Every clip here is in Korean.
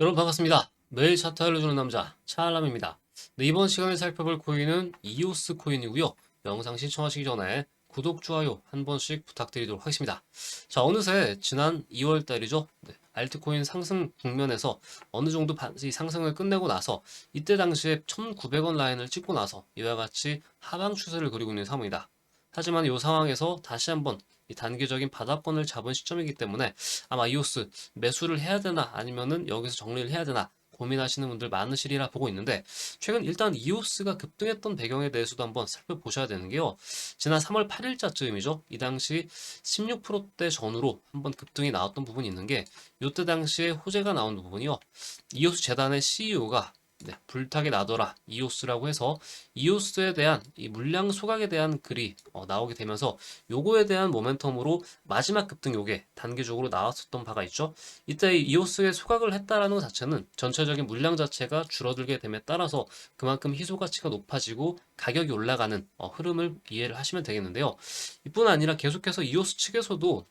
여러분 반갑습니다. 매일 차트 알려주는 남자 차알람입니다. 네, 이번 시간에 살펴볼 코인은 이오스 코인이고요. 영상 시청하시기 전에 구독, 좋아요 한 번씩 부탁드리도록 하겠습니다. 자, 어느새 지난 2월 달이죠. 네, 알트코인 상승 국면에서 어느 정도 반- 이 상승을 끝내고 나서 이때 당시에 1,900원 라인을 찍고 나서 이와 같이 하방 추세를 그리고 있는 상황이다. 하지만 이 상황에서 다시 한번 이 단기적인 바닥권을 잡은 시점이기 때문에 아마 이오스 매수를 해야 되나 아니면은 여기서 정리를 해야 되나 고민하시는 분들 많으시리라 보고 있는데 최근 일단 이오스가 급등했던 배경에 대해서도 한번 살펴보셔야 되는 게요. 지난 3월 8일자쯤이죠. 이 당시 16%대 전후로 한번 급등이 나왔던 부분이 있는 게 이때 당시에 호재가 나온 부분이요. 이오스 재단의 CEO가 네, 불타게 나더라 이오스라고 해서 이오스에 대한 이 물량 소각에 대한 글이 어, 나오게 되면서 요거에 대한 모멘텀으로 마지막 급등 요게 단기적으로 나왔었던 바가 있죠. 이때 이 이오스에 소각을 했다라는 것 자체는 전체적인 물량 자체가 줄어들게 됨에 따라서 그만큼 희소 가치가 높아지고 가격이 올라가는 어, 흐름을 이해를 하시면 되겠는데요. 이뿐 아니라 계속해서 이오스 측에서도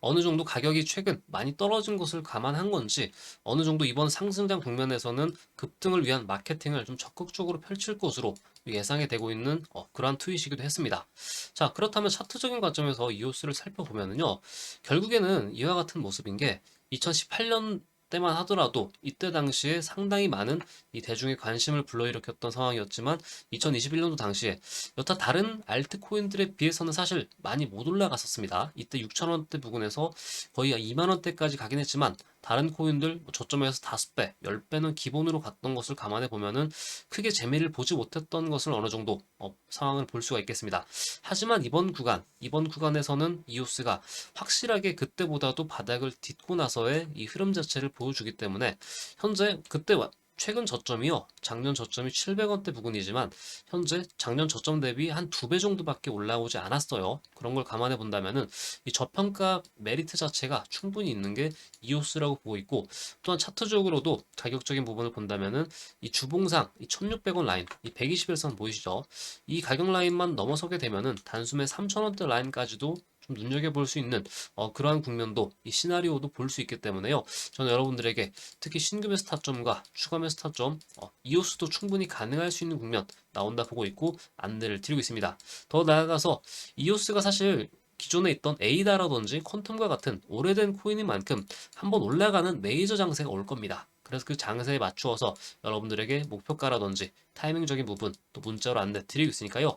어느 정도 가격이 최근 많이 떨어진 것을 감안한 건지 어느 정도 이번 상승장 국면에서는 급등을 위한 마케팅을 좀 적극적으로 펼칠 것으로 예상이 되고 있는 어, 그러한 트윗이기도 했습니다. 자, 그렇다면 차트적인 관점에서 이오스를 살펴보면은요, 결국에는 이와 같은 모습인 게 2018년 때만 하더라도 이때 당시에 상당히 많은 이 대중의 관심을 불러일으켰던 상황이었지만 2021년도 당시에 여타 다른 알트코인들에 비해서는 사실 많이 못 올라갔었습니다. 이때 6천원대 부근에서 거의 2만원대까지 가긴 했지만 다른 코인들 뭐 저점에서 5배, 10배는 기본으로 갔던 것을 감안해 보면은 크게 재미를 보지 못했던 것을 어느 정도 어, 상황을 볼 수가 있겠습니다. 하지만 이번 구간, 이번 구간에서는 이오스가 확실하게 그때보다도 바닥을 딛고 나서의 이 흐름 자체를 보여주기 때문에 현재 그때 와- 최근 저점이요. 작년 저점이 700원대 부근이지만 현재 작년 저점 대비 한 두 배 정도밖에 올라오지 않았어요. 그런 걸 감안해 본다면은 이 저평가 메리트 자체가 충분히 있는 게 이오스라고 보고 있고 또한 차트적으로도 가격적인 부분을 본다면은 이 주봉상 이 1600원 라인 이 121선 보이시죠? 이 가격 라인만 넘어서게 되면은 단숨에 3000원대 라인까지도 좀 눈여겨볼 수 있는 어, 그러한 국면도 이 시나리오도 볼 수 있기 때문에요. 저는 여러분들에게 특히 신규 매수 타점과 추가 매수 타점 어, 이오스도 충분히 가능할 수 있는 국면 나온다 보고 있고 안내를 드리고 있습니다. 더 나아가서 이오스가 사실 기존에 있던 에이다라든지 퀀텀과 같은 오래된 코인인 만큼 한번 올라가는 메이저 장세가 올 겁니다. 그래서 그 장세에 맞추어서 여러분들에게 목표가라든지 타이밍적인 부분 또 문자로 안내 드리고 있으니까요.